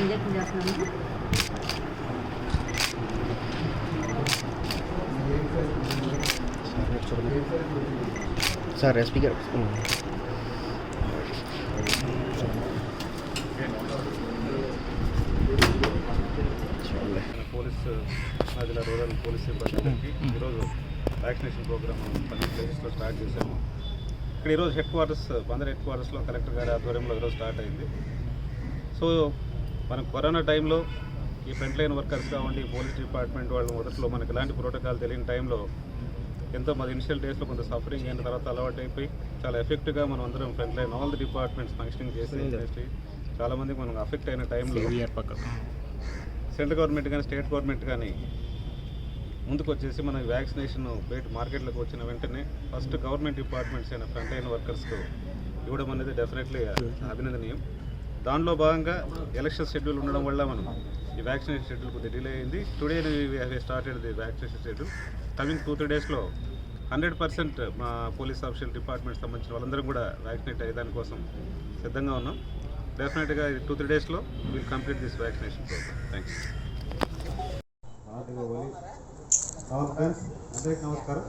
Injection చేస్తున్నాము sir speaker మన police నదిల రూరల్ పోలీస్ సిబ్బందికి ఈరోజు వ్యాక్సినేషన్ ప్రోగ్రామ్ పన్నెండు ప్లేసెస్లో స్టార్ట్ చేశాము. ఇక్కడ ఈరోజు హెడ్ క్వార్టర్స్ బందర్ హెడ్ క్వార్టర్స్లో కలెక్టర్ గారి ఆధ్వర్యంలో ఈరోజు స్టార్ట్ అయింది. సో మనం కరోనా టైంలో ఈ ఫ్రంట్ లైన్ వర్కర్స్ కావండి పోలీస్ డిపార్ట్మెంట్ వాళ్ళు మొదట్లో మనకి ఎలాంటి ప్రోటోకాల్ తెలియని టైంలో ఎంతో మన ఇనిషియల్ డేస్లో కొంత సఫరింగ్ అయిన తర్వాత అలవాటు అయిపోయి చాలా ఎఫెక్ట్గా మనం అందరం front line all the departments functioning చేసి ఇండస్ట్రీ చాలామంది మనం అఫెక్ట్ అయిన టైంలో సెంట్రల్ గవర్నమెంట్ కానీ స్టేట్ గవర్నమెంట్ కానీ ముందుకు వచ్చేసి మన వ్యాక్సినేషన్ బయట మార్కెట్లోకి వచ్చిన వెంటనే ఫస్ట్ గవర్నమెంట్ డిపార్ట్మెంట్స్ అయిన ఫ్రంట్ లైన్ వర్కర్స్కు ఇవ్వడం అనేది డెఫినెట్లీ అభినందనీయం. దానిలో భాగంగా ఎలక్షన్ షెడ్యూల్ ఉండడం వల్ల మనం ఈ వ్యాక్సినేషన్ షెడ్యూల్ కొద్దిగా డిలే అయింది. Today started the vaccination schedule coming two three డేస్లో హండ్రెడ్ పర్సెంట్ మా పోలీస్ ఆఫీషియల్ డిపార్ట్మెంట్ సంబంధించిన వాళ్ళందరం కూడా వ్యాక్సినేట్ అయ్యే దానికోసం సిద్ధంగా ఉన్నాం. డెఫినెట్గా టూ త్రీ డేస్లో will complete this vaccination programme thanks friends అందరికీ నమస్కారం.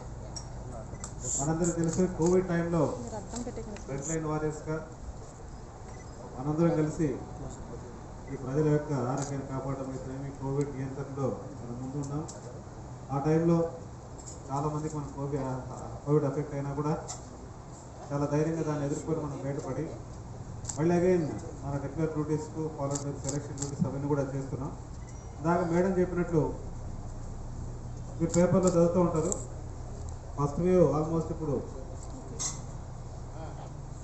మనందరికీ తెలిసి కోవిడ్ టైంలో ఫ్రంట్ లైన్ వారియర్స్గా మనందరం కలిసి ఈ ప్రజల యొక్క ఆరోగ్యాన్ని కాపాడడం అయితేనేమి కోవిడ్ నియంత్రణలో మనం ముందు ఉన్నాం ఆ టైంలో చాలామందికి మన కోవిడ్ కోవిడ్ ఎఫెక్ట్ అయినా కూడా చాలా ధైర్యంగా దాన్ని ఎదుర్కొని మనం బయటపడి మళ్ళీ అగైన్ మన రెగ్యులర్ డ్యూటీస్కు ఫాలో సెలక్షన్ డ్యూటీస్ అవన్నీ కూడా చేస్తున్నాం. ఇందాక మేడం చెప్పినట్లు మీరు పేపర్లో చదువుతూ ఉంటారు. ఫస్ట్ వేవ్ ఆల్మోస్ట్ ఇప్పుడు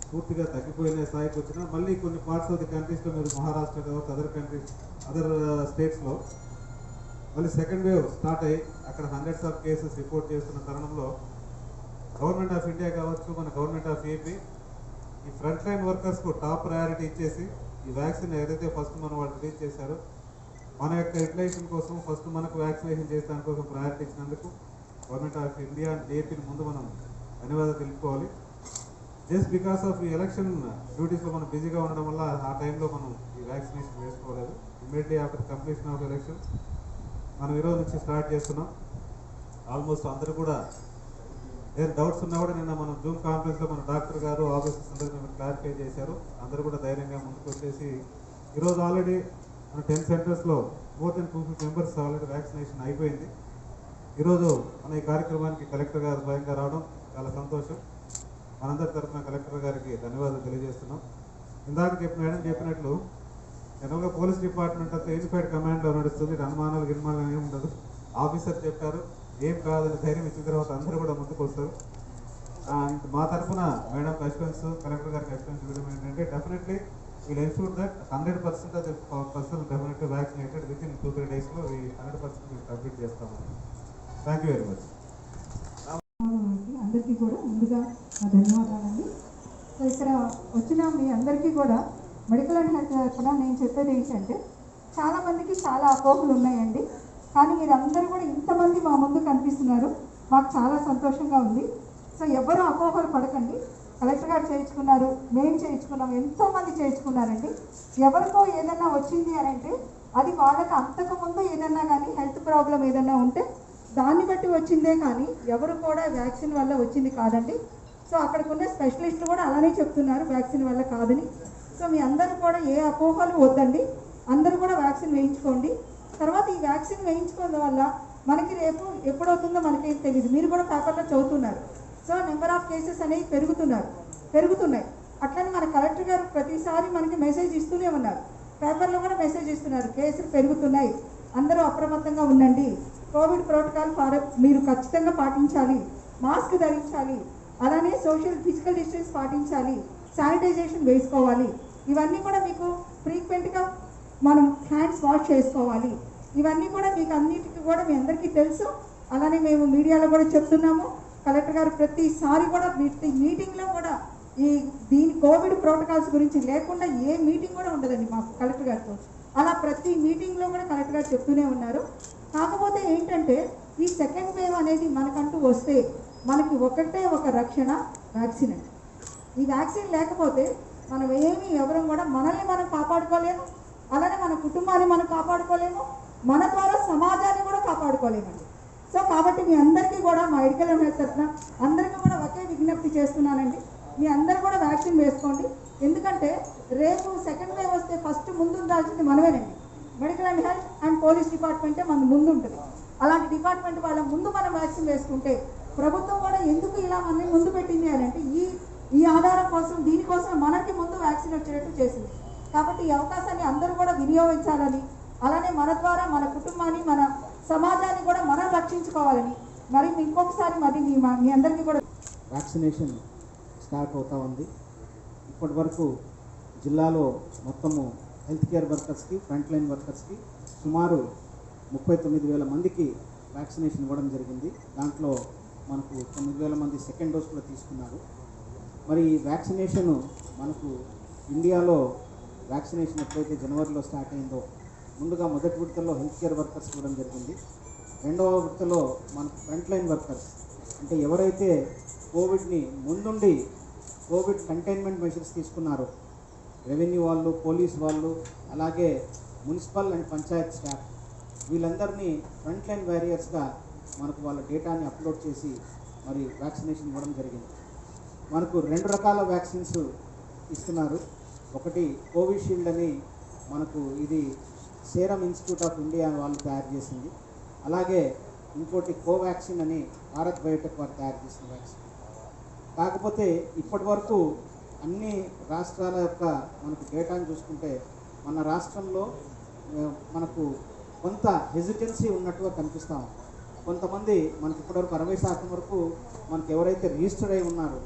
పూర్తిగా తగ్గిపోయిన స్థాయికి వచ్చినా మళ్ళీ కొన్ని పార్ట్స్ ఆఫ్ ది కంట్రీస్లో మీరు మహారాష్ట్ర కావచ్చు అదర్ కంట్రీస్ అదర్ స్టేట్స్లో మళ్ళీ సెకండ్ వేవ్ స్టార్ట్ అయ్యి అక్కడ హండ్రెడ్స్ ఆఫ్ కేసెస్ రిపోర్ట్ చేస్తున్న తరుణంలో గవర్నమెంట్ ఆఫ్ ఇండియా కావచ్చు మన గవర్నమెంట్ ఆఫ్ ఏపీ ఈ ఫ్రంట్ లైన్ వర్కర్స్కు టాప్ ప్రయారిటీ ఇచ్చేసి ఈ వ్యాక్సిన్ ఏదైతే ఫస్ట్ మనం వాళ్ళు రిలీజ్ చేశారో మన యొక్క యూటిలైజేషన్ కోసం ఫస్ట్ మనకు వ్యాక్సినేషన్ చేసడానికి కోసం ప్రయారిటీ ఇచ్చినందుకు గవర్నమెంట్ ఆఫ్ ఇండియా ఏపీని ముందు మనం ధన్యవాదాలు తెలుపుకోవాలి. జస్ట్ బికాస్ ఆఫ్ ఈ ఎలక్షన్ డ్యూటీస్లో మనం బిజీగా ఉండడం వల్ల ఆ టైంలో మనం ఈ వ్యాక్సినేషన్ వేసుకోలేదు. Immediately after completion of election మనం ఈరోజు నుంచి స్టార్ట్ చేస్తున్నాం. ఆల్మోస్ట్ అందరూ కూడా ఏదైనా డౌట్స్ ఉన్నా కూడా నిన్న మనం జూమ్ కాన్ఫరెన్స్లో మన డాక్టర్ గారు ఆఫీసర్స్ అందరూ క్లారిఫై చేశారు. అందరూ కూడా ధైర్యంగా ముందుకు వచ్చేసి ఈరోజు ఆల్రెడీ మన టెన్ సెంటర్స్లో more than two fifty members already vaccination అయిపోయింది. ఈరోజు మన ఈ కార్యక్రమానికి కలెక్టర్ గారు స్వయంగా రావడం చాలా సంతోషం. మనందరి తరఫున కలెక్టర్ గారికి ధన్యవాదాలు తెలియజేస్తున్నాం. ఇందాక చెప్పిన మేడం చెప్పినట్లు జనరల్గా పోలీస్ డిపార్ట్మెంట్ అంతా యూనిఫైడ్ కమాండ్లో నడుస్తుంది. అనుమానాలు గిన్మానాలు ఏమి ఉండదు. ఆఫీసర్ చెప్పారు ఏం కాదని ధైర్యం ఇచ్చిన తర్వాత అందరూ కూడా ముందుకు వస్తారు. మా తరఫున మేడం అష్యూరెన్స్ కలెక్టర్ గారికి అష్యూరెన్స్ ఇవ్వడం ఏంటంటే definitely we'll ensure that hundred percent of person definite vaccinated within two three డేస్లో ఈ హండ్రెడ్ పర్సెంట్ మేము కంప్లీట్ చేస్తాము థ్యాంక్ యూ వెరీ మచ్ అందరికీ కూడా ముందుగా ధన్యవాదాలండి. సో ఇక్కడ వచ్చిన మీ అందరికీ కూడా మెడికల్ అండ్ హెల్త్ కూడా నేను చెప్పేది ఏంటంటే చాలామందికి చాలా అపోహలు ఉన్నాయండి. కానీ మీరందరూ కూడా ఇంతమంది మా ముందు కనిపిస్తున్నారు. మాకు చాలా సంతోషంగా ఉంది. సో ఎవరు అపోహలు పడకండి. కలెక్టర్ గారు చేయించుకున్నారు మేము చేయించుకున్నాం ఎంతోమంది చేయించుకున్నారండి. ఎవరికో ఏదన్నా వచ్చింది అని అంటే అది వాళ్ళకి అంతకుముందు ఏదైనా కానీ హెల్త్ ప్రాబ్లం ఏదైనా ఉంటే దాన్ని బట్టి వచ్చిందే కానీ ఎవరు కూడా వ్యాక్సిన్ వల్ల వచ్చింది కాదండి. సో అక్కడికి ఉండే స్పెషలిస్టులు కూడా అలానే చెప్తున్నారు వ్యాక్సిన్ వల్ల కాదని. సో మీ అందరూ కూడా ఏ అపోహలు వద్దండి. అందరూ కూడా వ్యాక్సిన్ వేయించుకోండి. తర్వాత ఈ వ్యాక్సిన్ వేయించుకోవడం వల్ల మనకి రేపు ఎప్పుడవుతుందో మనకేం తెలియదు మీరు కూడా పేపర్లో చదువుతున్నారు. సో నెంబర్ ఆఫ్ కేసెస్ అనేవి పెరుగుతున్నారు. పెరుగుతున్నాయి. అట్లనే మన కలెక్టర్ గారు ప్రతిసారి మనకి మెసేజ్ ఇస్తూనే ఉన్నారు. పేపర్లో కూడా మెసేజ్ ఇస్తున్నారు కేసులు పెరుగుతున్నాయి అందరూ అప్రమత్తంగా ఉండండి. కోవిడ్ ప్రోటోకాల్ ఫాలో మీరు ఖచ్చితంగా పాటించాలి. మాస్క్ ధరించాలి. అలానే సోషల్ ఫిజికల్ డిస్టెన్స్ పాటించాలి. శానిటైజేషన్ వేసుకోవాలి. ఇవన్నీ కూడా మీకు ఫ్రీక్వెంట్గా మనం హ్యాండ్స్ వాష్ చేసుకోవాలి. ఇవన్నీ కూడా మీకు అన్నిటికీ కూడా మీ అందరికీ తెలుసు. అలానే మేము మీడియాలో కూడా చెప్తున్నాము. కలెక్టర్ గారు ప్రతిసారి కూడా మీటి- మీటింగ్లో కూడా ఈ దీని కోవిడ్ ప్రోటోకాల్స్ గురించి లేకుండా ఏ మీటింగ్ కూడా ఉండదండి మాకు కలెక్టర్ గారితో. అలా ప్రతి మీటింగ్లో కూడా కలెక్టర్ గారు చెప్తూనే ఉన్నారు. కాకపోతే ఏంటంటే ఈ సెకండ్ వేవ్ అనేది మనకంటూ వస్తే మనకి ఒకటే ఒక రక్షణ వ్యాక్సిన్ అండి. ఈ వ్యాక్సిన్ లేకపోతే మనం ఏమి ఎవరం కూడా మనల్ని మనం కాపాడుకోలేము. అలానే మన కుటుంబాన్ని మనం కాపాడుకోలేము. మన ద్వారా సమాజాన్ని కూడా కాపాడుకోలేమండి. సో కాబట్టి మీ అందరికీ కూడా మా మెడికల్ ఉన్న తరఫున అందరికీ కూడా ఒకే విజ్ఞప్తి చేస్తున్నానండి. మీ అందరూ కూడా వ్యాక్సిన్ వేసుకోండి. ఎందుకంటే రేపు సెకండ్ వేవ్ వస్తే ఫస్ట్ ముందు ఉండాల్సింది మనమేనండి. Medical and health and police డిపార్ట్మెంటే మన ముందు ఉంటుంది అలాంటి డిపార్ట్మెంట్ వాళ్ళ ముందు మనం వ్యాక్సిన్ వేసుకుంటే ప్రభుత్వం కూడా ఎందుకు ఇలా మనల్ని ముందు పెట్టింది అని అంటే ఈ ఈ ఆధారం కోసం దీనికోసం మనకి ముందు వ్యాక్సిన్ వచ్చేటట్టు చేసింది. కాబట్టి ఈ అవకాశాన్ని అందరూ కూడా వినియోగించాలని అలానే మన ద్వారా మన కుటుంబాన్ని మన సమాజాన్ని కూడా మనం రక్షించుకోవాలని. మరి ఇంకొకసారి మరి మీ మీ అందరికీ కూడా వ్యాక్సినేషన్ స్టార్ట్ అవుతూ ఉంది. ఇప్పటి వరకు జిల్లాలో మొత్తము హెల్త్ కేర్ వర్కర్స్కి ఫ్రంట్ లైన్ వర్కర్స్కి సుమారు ముప్పై తొమ్మిది వేల మందికి వ్యాక్సినేషన్ ఇవ్వడం జరిగింది. దాంట్లో మనకు తొమ్మిది వేల మంది సెకండ్ డోస్ కూడా తీసుకున్నారు. మరి ఈ వ్యాక్సినేషన్ మనకు ఇండియాలో వ్యాక్సినేషన్ ఎప్పుడైతే జనవరిలో స్టార్ట్ అయిందో ముందుగా మొదటి విడతలో హెల్త్ కేర్ వర్కర్స్ ఇవ్వడం జరిగింది. రెండవ విడతలో మనకు ఫ్రంట్ లైన్ వర్కర్స్ అంటే ఎవరైతే కోవిడ్ని ముందుండి కోవిడ్ కంటైన్మెంట్ మెషర్స్ తీసుకున్నారు. రెవెన్యూ వాళ్ళు పోలీస్ వాళ్ళు అలాగే మున్సిపల్ అండ్ పంచాయత్ స్టాఫ్. వీళ్ళందరినీ ఫ్రంట్ లైన్ వారియర్స్గా మనకు వాళ్ళ డేటాని అప్లోడ్ చేసి మరి వ్యాక్సినేషన్ ఇవ్వడం జరిగింది. మనకు రెండు రకాల వ్యాక్సిన్స్ ఇస్తున్నారు. ఒకటి కోవిషీల్డ్ అని మనకు ఇది సేరం ఇన్స్టిట్యూట్ ఆఫ్ ఇండియా వాళ్ళు తయారు చేసింది. అలాగే ఇంకోటి కోవాక్సిన్ అని భారత్ బయోటెక్ వారు తయారు చేసిన వ్యాక్సిన్. కాకపోతే ఇప్పటి వరకు అన్ని రాష్ట్రాల యొక్క మనకు డేటాను చూసుకుంటే మన రాష్ట్రంలో మనకు కొంత హెజిటెన్సీ ఉన్నట్టుగా కనిపిస్తాం కొంతమంది మనకి ఇప్పటివరకు అరవై శాతం వరకు మనకు ఎవరైతే రిజిస్టర్ అయి ఉన్నారో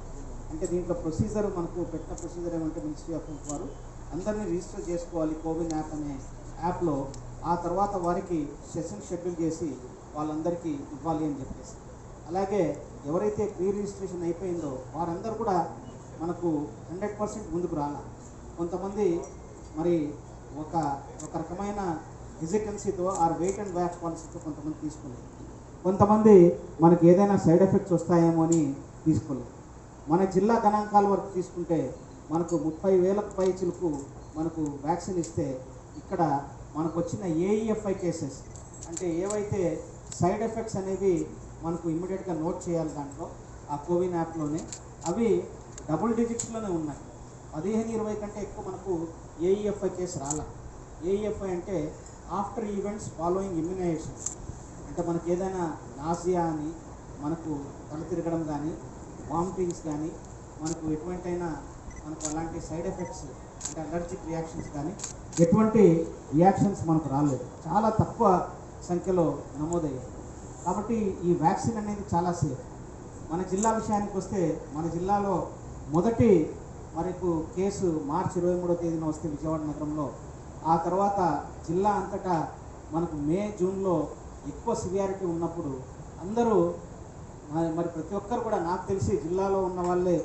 అంటే దీంట్లో ప్రొసీజర్ మనకు పెట్టిన ప్రొసీజర్ ఏమంటే మినిస్ట్రీ ఆఫ్ హెల్త్ వారు అందరినీ రిజిస్టర్ చేసుకోవాలి కోవిన్ యాప్ అనే యాప్లో ఆ తర్వాత వారికి సెషన్ షెడ్యూల్ చేసి వాళ్ళందరికీ ఇవ్వాలి అని చెప్పేసి. అలాగే ఎవరైతే ప్రీ రిజిస్ట్రేషన్ అయిపోయిందో వారందరూ కూడా మనకు హండ్రెడ్ పర్సెంట్ ముందుకు రాల. కొంతమంది మరి ఒక ఒక రకమైన హెజిటెన్సీతో ఆర్ వెయిట్ అండ్ బ్యాక్ పాలసీతో కొంతమంది తీసుకోలేదు. కొంతమంది మనకి ఏదైనా సైడ్ ఎఫెక్ట్స్ వస్తాయేమో అని తీసుకోలేదు. మన జిల్లా గణాంకాల వరకు తీసుకుంటే మనకు ముప్పై వేలకు పై చిలుకు మనకు వ్యాక్సిన్ ఇస్తే ఇక్కడ మనకు వచ్చిన ఏఈఎఫ్ఐ కేసెస్ అంటే ఏవైతే సైడ్ ఎఫెక్ట్స్ అనేవి మనకు ఇమ్మీడియట్గా నోట్ చేయాలి దాంట్లో ఆ కోవిన్ యాప్లోనే అవి డబుల్ డిజిట్స్లోనే ఉన్నాయి. పదిహేను ఇరవై కంటే ఎక్కువ మనకు ఏఈఎఫ్ఐ కేసు రాలా. ఏఈఎఫ్ఐ అంటే ఆఫ్టర్ ఈవెంట్స్ ఫాలోయింగ్ ఇమ్యునైజేషన్ అంటే మనకి ఏదైనా నాసియా అని మనకు తల తిరగడం కానీ వామిటింగ్స్ కానీ మనకు ఎటువంటైనా మనకు అలాంటి సైడ్ ఎఫెక్ట్స్ అంటే అలర్జిక్ రియాక్షన్స్ కానీ ఎటువంటి రియాక్షన్స్ మనకు రాలేదు. చాలా తక్కువ సంఖ్యలో నమోదయ్యాయి. కాబట్టి ఈ వ్యాక్సిన్ అనేది చాలా సేఫ్ మన జిల్లా విషయానికి వస్తే మన జిల్లాలో మొదటి మరికు కేసు మార్చి ఇరవై మూడో తేదీన వస్తే విజయవాడ నగరంలో. ఆ తర్వాత జిల్లా అంతటా మనకు మే జూన్లో ఎక్కువ సివియారిటీ ఉన్నప్పుడు అందరూ మరి మరి ప్రతి ఒక్కరు కూడా నాకు తెలిసి జిల్లాలో ఉన్న వాళ్ళే.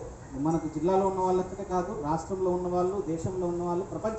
మనకు జిల్లాలో ఉన్న వాళ్ళకే కాదు రాష్ట్రంలో ఉన్న వాళ్ళు దేశంలో ఉన్న వాళ్ళు ప్రపంచ